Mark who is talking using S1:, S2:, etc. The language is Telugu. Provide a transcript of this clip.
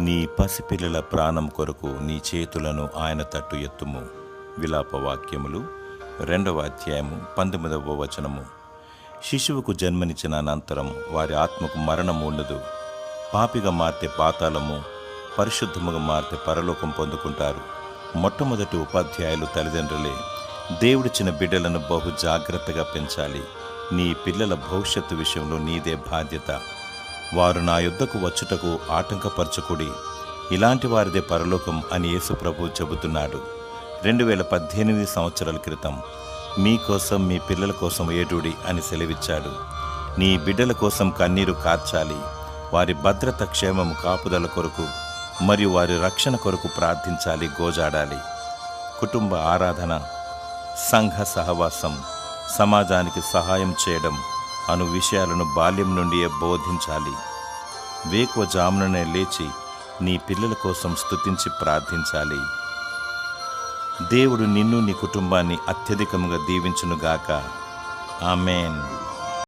S1: నీ పసిపిల్లల ప్రాణం కొరకు నీ చేతులను ఆయన తట్టు ఎత్తుము. విలాప వాక్యములు రెండవ అధ్యాయము పంతొమ్మిదవ వచనము. శిశువుకు జన్మనిచ్చిన అనంతరం వారి ఆత్మకు మరణం ఉండదు. పాపిగా మార్తే పాతాళము పరిశుద్ధముగా మార్తే పరలోకం పొందుకుంటారు. మొట్టమొదటి ఉపాధ్యాయులు తల్లిదండ్రులే దేవుడిచ్చిన బిడ్డలను బహు జాగ్రత్తగా పెంచాలి. నీ పిల్లల భవిష్యత్తు విషయంలో నీదే బాధ్యత. వారు నా యుద్ధకు వచ్చుటకు ఆటంకపరచకుడి. ఇలాంటి వారిదే పరలోకం అని యేసు ప్రభు చెబుతున్నాడు. రెండు వేల పద్దెనిమిది సంవత్సరాల క్రితం మీకోసం మీ పిల్లల కోసం ఏడుడి అని సెలవిచ్చాడు. నీ బిడ్డల కోసం కన్నీరు కార్చాలి. వారి భద్రత క్షేమము కాపుదల కొరకు మరియు వారి రక్షణ కొరకు ప్రార్థించాలి గోజాడాలి. కుటుంబ ఆరాధన సంఘ సహవాసం సమాజానికి సహాయం చేయడం అను విషయాలను బాల్యం నుండియే బోధించాలి. వేకువ జాముననే లేచి నీ పిల్లల కోసం స్తుతించి ప్రార్థించాలి. దేవుడు నిన్ను నీ కుటుంబాన్ని అత్యధికంగా దీవించునుగాక. ఆమెన్.